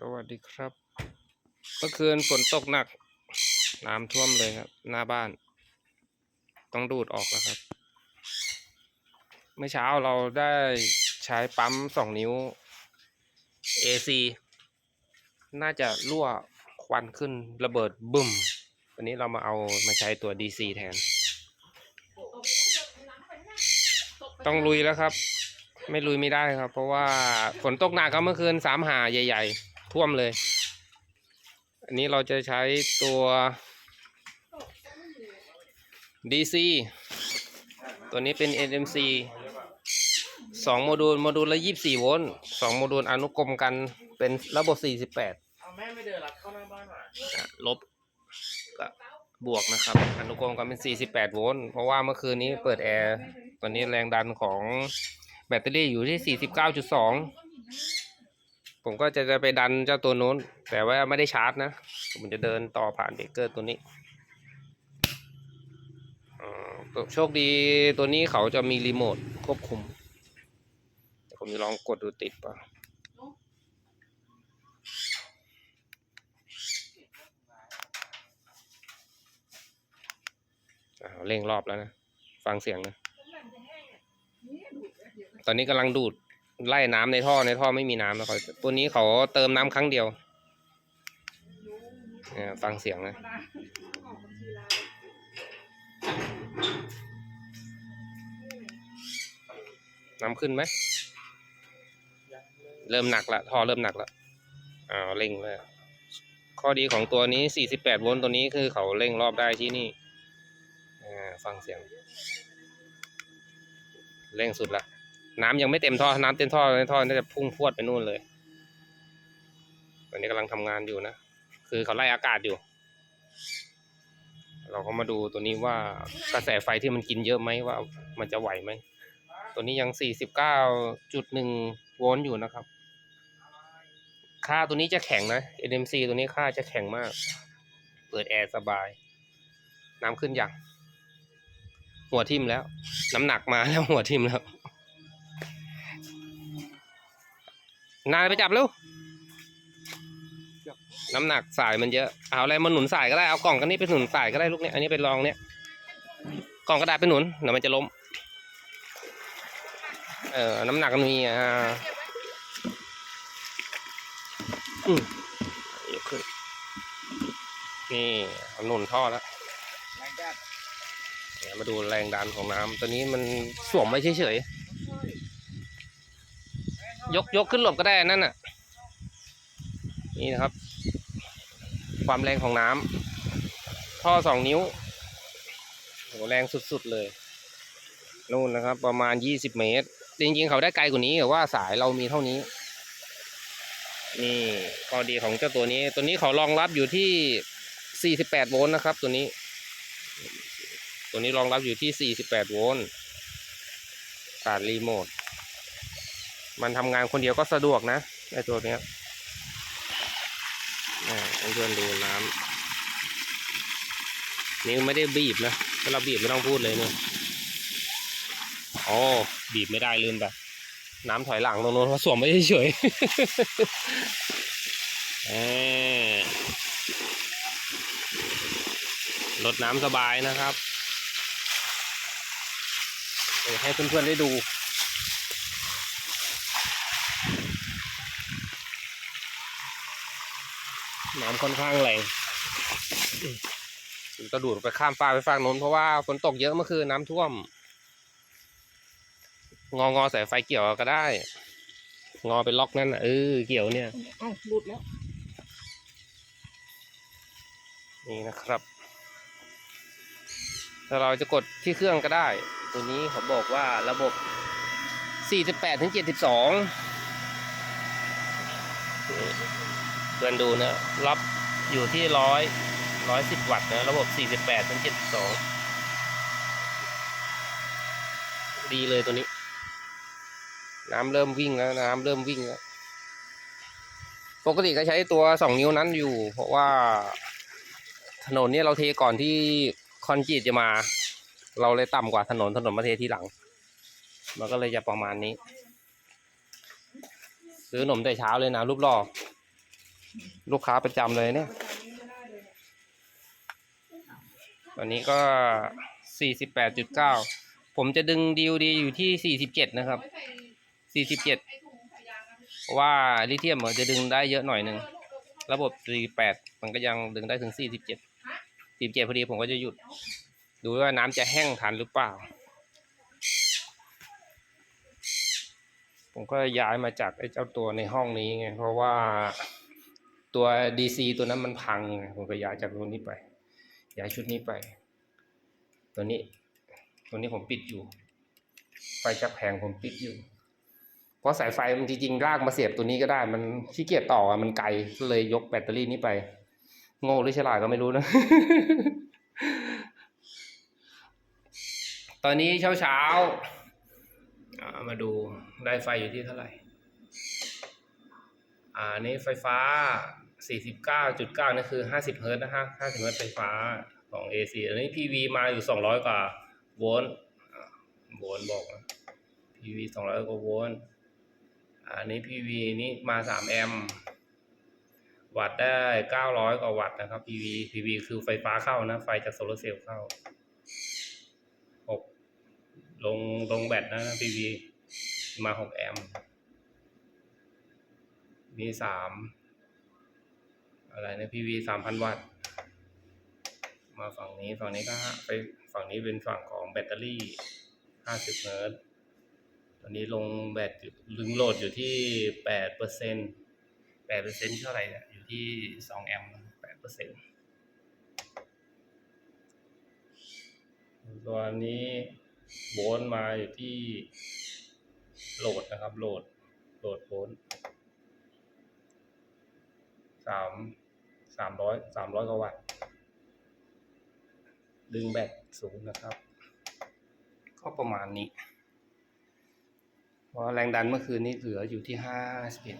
สวัสดีครับ เมื่อคืนฝนตกหนัก น้ำท่วมเลยครับ หน้าบ้าน ต้องดูดออกแล้วครับ เมื่อเช้าเราได้ใช้ปั๊มสองนิ้ว AC น่าจะรั่วควันขึ้นระเบิดบึ้มวันนี้เรามาเอามาใช้ตัว DC แทน ต้องลุยแล้วครับ ไม่ลุยไม่ได้ครับ เพราะว่าฝนตกหนักครับเมื่อคืนสามหาใหญ่ ๆ ท่วมเลย อันนี้เราจะใช้ตัว DC ตัวนี้เป็น NMC สองโมดูลโมดูลละยี่สี่โวลต์สองโมดูลอนุกรมกันเป็นระบบสี่สิบแปดแม่ไม่เดินรัดเข้าหน้าบ้านอะลบกับบวกนะครับอนุกรมกันเป็นสี่สิบแปดโวลต์เพราะว่าเมื่อคืนนี้เปิดแอร์ตอนนี้แรงดันของแบตเตอรี่อยู่ที่สี่สิบเก้าจุดสอง ผมก็จะจะไปดันเจ้าตัวโน้น แต่ว่าไม่ได้ชาร์จนะ ผมจะเดินต่อผ่านเบรกเกอร์ตัวนี้อ่าตัวโชคดีตัวนี้เขาจะมีรีโมทควบคุม ผมจะลองกดดูติดป่ะอ่าเร่งรอบแล้วนะ ฟังเสียงนะ ตอนนี้กำลังดูด ไล่น้ำในท่อในท่อไม่มีน้ำแล้วเขาตัวนี้เขาเติมน้ำครั้งเดียวฟังเสียงนะน้ำขึ้นไหม เริ่มหนักละท่อเริ่มหนักละอ้าวเร่งเลยข้อดีของตัวนี้ 48 โวลต์ตัวนี้คือเขาเร่งรอบได้ที่นี่ฟังเสียง เร่งสุดละ น้ำยังไม่เต็มท่อ น้ำเต็มท่อในท่อน่าจะพุ่งพวดไปนู่นเลยตอนนี้กำลังทำงานอยู่นะ คือเขาไล่อากาศอยู่ เราก็มาดูตัวนี้ว่ากระแสไฟที่มันกินเยอะไหมว่ามันจะไหวไหม ตัวนี้ยัง 49.1 โวลต์อยู่นะครับ ค่าตัวนี้จะแข็งนะ NMC ตัวนี้ค่าจะแข็งมาก เปิดแอร์สบาย น้ำขึ้นอย่าง หัวทิ่มแล้ว น้ำหนักมาแล้วหัวทิ่มแล้ว นายไปจับเร็วน้ำหนักสายมันเยอะ เอาอะไรมาหนุนสายก็ได้ เอากล่องกันนี้ไปหนุนสายก็ได้ลูกเนี้ยอันนี้เป็นรองเนี้ยกล่องกระดาษไปหนุนเดี๋ยวมันจะล้ม เออ น้ำหนักมันมีอ่าอืมยกขึ้น นี่เอาหนุนท่อแล้วเดี๋ยวมาดูแรงดันของน้ำตัวนี้มันสวมไว้เฉยๆ ยกยกขึ้นหลบก็ได้นั่นน่ะ นี่นะครับ ความแรงของน้ำท่อสองนิ้วโหแรงสุดๆเลยนู่นนะครับ ประมาณยี่สิบเมตร จริงๆ เขาได้ไกลกว่านี้แต่ว่าสายเรามีเท่านี้ นี่ข้อดีของเจ้าตัวนี้ ตัวนี้เขารองรับอยู่ที่48โวลต์นะครับ ตัวนี้ ตัวนี้รองรับอยู่ที่48โวลต์ผ่านรีโมท มันทำงานคนเดียวก็สะดวกนะไอตัวเนี้ยอ่เพื่อนดูน้ำนี่ไม่ได้บีบนะถ้าเราบีบไม่ต้องพูดเลยเนี่ยอ๋อบีบไม่ได้ลืมไปน้ำถอยหลังตรงโน้นเขาสวมไม่เฉยเอ่อลดน้ำสบายนะครับ ให้เพื่อนๆได้ดู น้ำค่อนข้างแรงอืมกระดูดไปข้ามฟ้ากไปฝั่งโน้นเพราะว่าฝนตกเยอะเมื่อคืนน้ำท่วม งองอสายไฟเกี่ยวก็ได้ งอเป็นล็อกนั่นน่ะเออเกี่ยวเนี่ยเอ้าหลุดแล้ว นี่นะครับถ้าเราจะกดที่เครื่องก็ได้ ตัวนี้เขาบอกว่าระบบ 48ถึง72 นี่เพื่อนดูนะรับอยู่ที่ร้อยร้อยสิบวัตต์นะระบบ48ถึง72ดีเลยตัวนี้ น้ำเริ่มวิ่งแล้วน้ำเริ่มวิ่งแล้วปกติก็ใช้ตัวสองนิ้วนั้นอยู่ เพราะว่าถนนเนี่ยเราเทก่อนที่คอนกรีตจะมา เราเลยต่ำกว่าถนนถนนมาเทที่หลัง มันก็เลยจะประมาณนี้ ซื้อขนมแต่เช้าเลยนะรูปหล่อ ลูกค้าประจำเลยเนี่ย ตอนนี้ก็สี่สิบแปดจุดเก้าผมจะดึงดีลดีอยู่ที่สี่สิบเจ็ดนะครับสี่สิบเจ็ดว่าลิเธียมมันจะดึงได้เยอะหน่อยหนึ่ง ระบบสี่แปดมันก็ยังดึงได้ถึงสี่สิบเจ็ดสี่เจ็ดพอดีผมก็จะหยุด ดูว่าน้ำจะแห้งทันหรือเปล่า ผมก็ย้ายมาจากไอ้เจ้าตัวในห้องนี้ไงเพราะว่า ตัว DC ตัวนั้นมันพังผมก็ย้ายจากตัวนี้ไป ย้ายชุดนี้ไป ตัวนี้ ตัวนี้ผมปิดอยู่ ไฟจากแผงผมปิดอยู่ เพราะสายไฟมันจริงๆลากมาเสียบตัวนี้ก็ได้ มันขี้เกียจต่ออะมันไกลก็เลยยกแบตเตอรี่นี้ไป โง่หรือฉลาดก็ไม่รู้นะ ตอนนี้เช้าเช้าๆมาดูได้ไฟอยู่ที่เท่าไหร่ อ่า นี่ไฟฟ้า 49.9นี่คือ 50 เฮิร์ตนะฮะ50 เฮิร์ตไฟฟ้าของ AC อันนี้ PV มาอยู่ 200 กว่าโวลต์โวลต์บอกนะ PV 200 กว่าโวลต์อันนี้ PV นี่มา 3 แอมป์วัตต์ได้ 900 กว่าวัตต์นะครับ PV PV คือไฟฟ้าเข้านะ ไฟจากโซลาร์เซลล์เข้า 6 ลงลงแบตนะ PV มา 6 แอมป์มีสาม อะไรนะ PV สามพันวัตต์ มาฝั่งนี้ฝั่งนี้ก็ไปฝั่งนี้เป็นฝั่งของแบตเตอรี่ห้าสิบเฮิร์ตตอนนี้ลงแบตอยู่ลึงโหลดอยู่ที่แปดเปอร์เซ็นแปดเปอร์เซ็นเท่าไหร่เนี่ยอยู่ที่สองแอมป์แปดเปอร์เซ็นตัวนี้โวลต์มาอยู่ที่โหลดนะครับโหลดโหลดโวลต์สาม สามร้อยสามร้อยกว่าวัตต์ดึงแบตสูงนะครับ ก็ประมาณนี้เพราะแรงดันเมื่อคืนนี้เหลืออยู่ที่ห้าสิบเอ็ด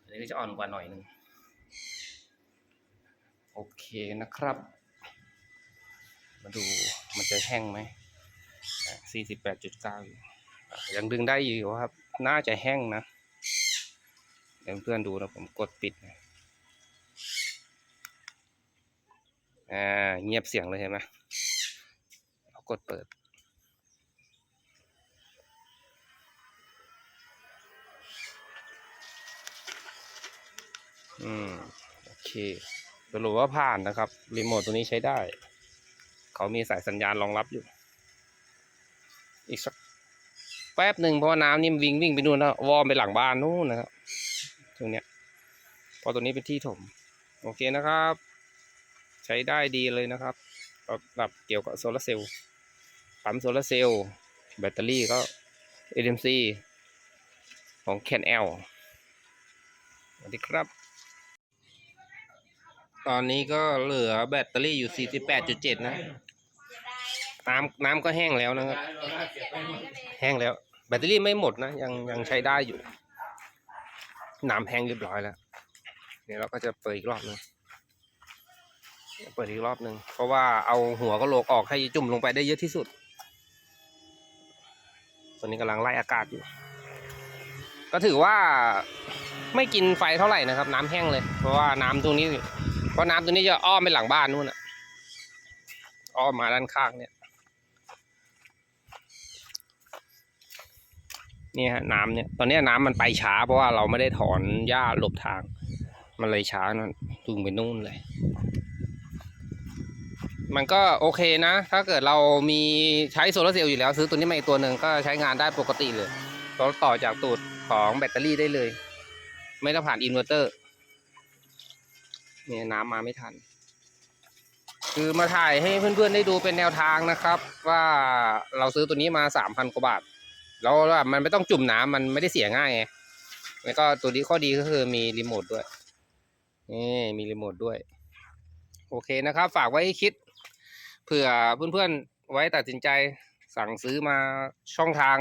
อันนี้ก็จะอ่อนกว่าหน่อยหนึ่งโอเคนะครับ มาดูมันจะแห้งไหมสี่สิบแปดจุดเก้าอยังดึงได้อยู่ครับ น่าจะแห้งนะ เดี๋ยวเพื่อนดูนะผมกดปิดนะอ่าเงียบเสียงเลยเห็นไหมเรากดเปิด อืม โอเคสรุปว่าผ่านนะครับ รีโมทตัวนี้ใช้ได้ เขามีสายสัญญาณรองรับอยู่ อีกสักแป๊บหนึ่งเพราะน้ำนี่มวิ่งวิ่งไปนู่นแล้ววอร์มไปหลังบ้านนู่นนะครับ ตรงเนี้ยพราะตัวนี้เป็นที่ถม โอเคนะครับ ใช้ได้ดีเลยนะครับสำหรับเกี่ยวกับโซลาร์เซลล์ปั๊มโซลาร์เซลล์แบตเตอรี่ก็ AMC ของ CanL สวัสดีครับ ตอนนี้ก็เหลือแบตเตอรี่อยู่ 48.7 นะ น้ำน้ำก็แห้งแล้วนะครับ แห้งแล้ว แบตเตอรี่ไม่หมดนะ ยังยังใช้ได้อยู่ น้ำแห้งเรียบร้อยแล้ว เดี๋ยวเราก็จะเปิดอีกรอบหนึงเปิดอีกรอบหนึ่งเพราะว่าเอาหัวกะโหลกออกให้จุ่มลงไปได้เยอะที่สุด ตอนนี้กำลังไล่อากาศอยู่ ก็ถือว่าไม่กินไฟเท่าไหร่นะครับ น้ำแห้งเลย เพราะว่าน้ำตรงนี้ เพราะน้ำตรงนี้จะอ้อมไปหลังบ้านนู่นอะอ้อมมาด้านข้างเนี่ย นี่ฮะน้ำเนี่ย ตอนนี้น้ำมันไปช้า เพราะว่าเราไม่ได้ถอนหญ้าหลบทาง มันเลยช้านั่นจุงไปนู่นเลย มันก็โอเคนะ ถ้าเกิดเรามีใช้โซลาร์เซลล์อยู่แล้ว ซื้อตัวนี้มาอีกตัวหนึ่งก็ใช้งานได้ปกติเลยเราต่อจากตูดของแบตเตอรี่ได้เลย ไม่ต้องผ่านอินเวอร์เตอร์เนี่ยน้ำมาไม่ทัน คือมาถ่ายให้เพื่อนๆได้ดูเป็นแนวทางนะครับ ว่าเราซื้อตัวนี้มาสามพันกว่าบาท แล้วมันไม่ต้องจุ่มน้ำมันไม่ได้เสียง่ายไงแล้วก็ตัวนี้ข้อดีก็คือมีรีโมทด้วยนี่มีรีโมทด้วย โอเคนะครับ ฝากไว้คิด เผื่อเพื่อนๆไว้ตัดสินใจสั่งซื้อมาช่องทาง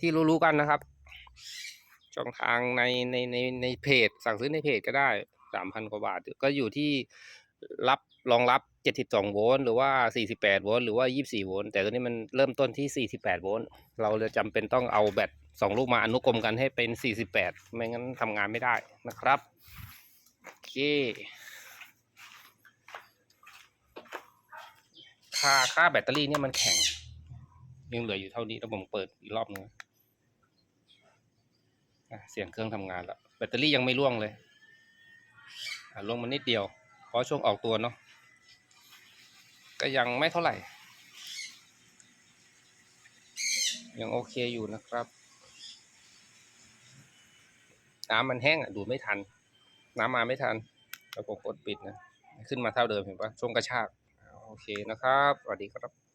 ที่รู้ๆกันนะครับ ช่องทางในในในในเพจ สั่งซื้อในเพจก็ได้สามพันกว่าบาท ก็อยู่ที่ รับรองรับ 72 โวลต์หรือว่า 48 โวลต์หรือว่า 24 โวลต์แต่ตัวนี้มันเริ่มต้นที่ 48 โวลต์เราเลยจำเป็นต้องเอาแบตสองลูกมาอนุกรมกันให้เป็นสี่สิบแปดไม่งั้นทำงานไม่ได้นะครับโอเคค่าค่าแบตเตอรี่เนี่ยมันแข็ง ยังเหลืออยู่เท่านี้แล้วผมเปิดอีกรอบนึงอะเสียงเครื่องทำงานแล้วแบตเตอรี่ยังไม่ร่วงเลยอะร่วงมานิดเดียวาะช่วงออกตัวเนาะก็ยังไม่เท่าไหร่ ยังโอเคอยู่นะครับ น้ำมันแห้งอะดูไม่ทัน น้ำมาไม่ทันแล้วผมกดปิดนะ ขึ้นมาเท่าเดิมเห็นปะช่วงกระชาก โอเคนะครับ สวัสดีครับ